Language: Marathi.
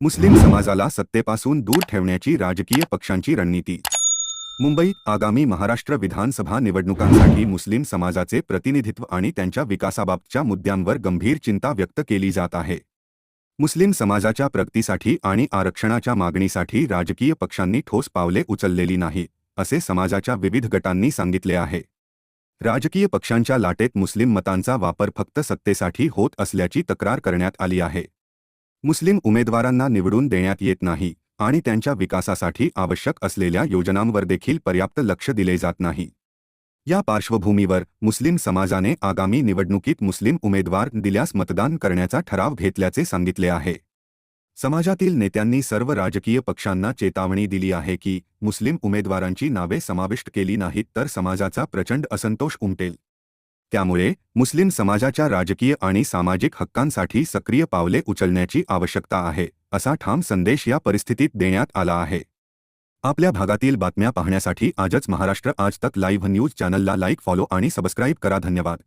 मुस्लिम समाजाला सत्तेपासून दूर ठेवण्याची राजकीय पक्षांची रणनीती. मुंबईत आगामी महाराष्ट्र विधानसभा निवडणुकांसाठी मुस्लिम समाजाचे प्रतिनिधित्व आणि त्यांच्या विकासाबाबतच्या मुद्द्यांवर गंभीर चिंता व्यक्त केली जात आहे. मुस्लिम समाजाच्या प्रगतीसाठी आणि आरक्षणाच्या मागणीसाठी राजकीय पक्षांनी ठोस पावले उचललेली नाही असे समाजाच्या विविध गटांनी सांगितले आहे. राजकीय पक्षांच्या लाटेत मुस्लिम मतांचा वापर फक्त सत्तेसाठी होत असल्याची तक्रार करण्यात आली आहे. मुस्लिम उमेदवारांना निवडून देण्यात येत नाही आणि त्यांच्या विकासासाठी आवश्यक असलेल्या योजनांवर देखील पर्याप्त लक्ष दिले जात नाही. या पार्श्वभूमीवर मुस्लिम समाजाने आगामी निवडणुकीत मुस्लिम उमेदवार दिल्यास मतदान करण्याचा ठराव घेतल्याचे सांगितले आहे. समाजातील नेत्यांनी सर्व राजकीय पक्षांना चेतावणी दिली आहे की मुस्लिम उमेदवारांची नावे समाविष्ट केली नाहीत तर समाजाचा प्रचंड असंतोष उमटेल. त्यामुळे मुस्लिम समाजाच्या राजकीय आणि सामाजिक हक्कांसाठी सक्रिय पावले उचलण्याची आवश्यकता आहे असा ठाम संदेश या परिस्थितीत देण्यात आला आहे. आपल्या भागातील बातम्या पाहण्यासाठी आजच महाराष्ट्र आज तक लाईव्ह न्यूज चॅनलला लाईक फॉलो आणि सबस्क्राईब करा. धन्यवाद.